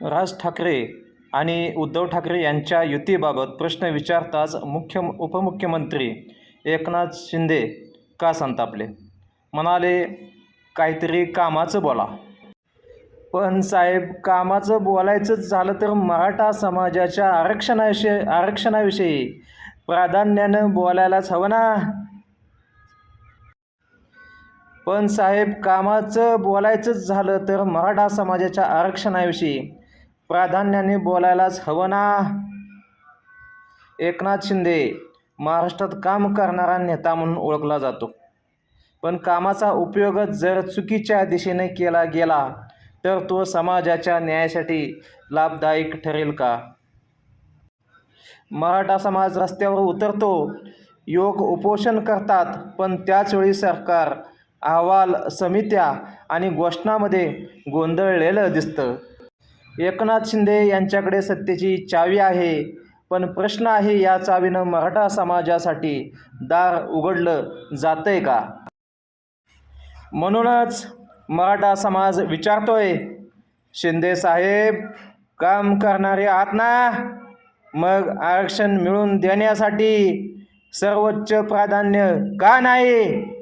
राज ठाकरे आणि उद्धव ठाकरे यांच्या युतीबाबत प्रश्न विचारताच मुख्य उपमुख्यमंत्री एकनाथ शिंदे का संतापले? म्हणाले काहीतरी कामाचं बोला. पण साहेब कामाचं बोलायचंच झालं तर मराठा समाजाच्या आरक्षणाविषयी आरक्षणाविषयी प्राधान्यानं बोलायलाच हवं ना? पण साहेब कामाचं बोलायचंच झालं तर मराठा समाजाच्या आरक्षणाविषयी प्राधान्याने बोलायलाच हवं ना? एकनाथ शिंदे महाराष्ट्रात काम करणारा नेता म्हणून ओळखला जातो. पण कामाचा उपयोगच जर चुकीच्या दिशेने केला गेला तर तो समाजाच्या न्यायासाठी लाभदायक ठरेल का? मराठा समाज रस्त्यावर उतरतो योग उपोषण करतात पण त्याचवेळी सरकार अहवाल समित्या आणि घोषणामध्ये गोंधळलेलं दिसतं. एकनाथ शिंदे यांच्याकडे सत्तेची चावी आहे. पण प्रश्न आहे या चावीनं मराठा समाजासाठी दार उघडलं जातंय का? म्हणूनच मराठा समाज विचारतोय शिंदे साहेब काम करणारे आहात ना? मग आरक्षण मिळवून देण्यासाठी सर्वोच्च प्राधान्य का नाही?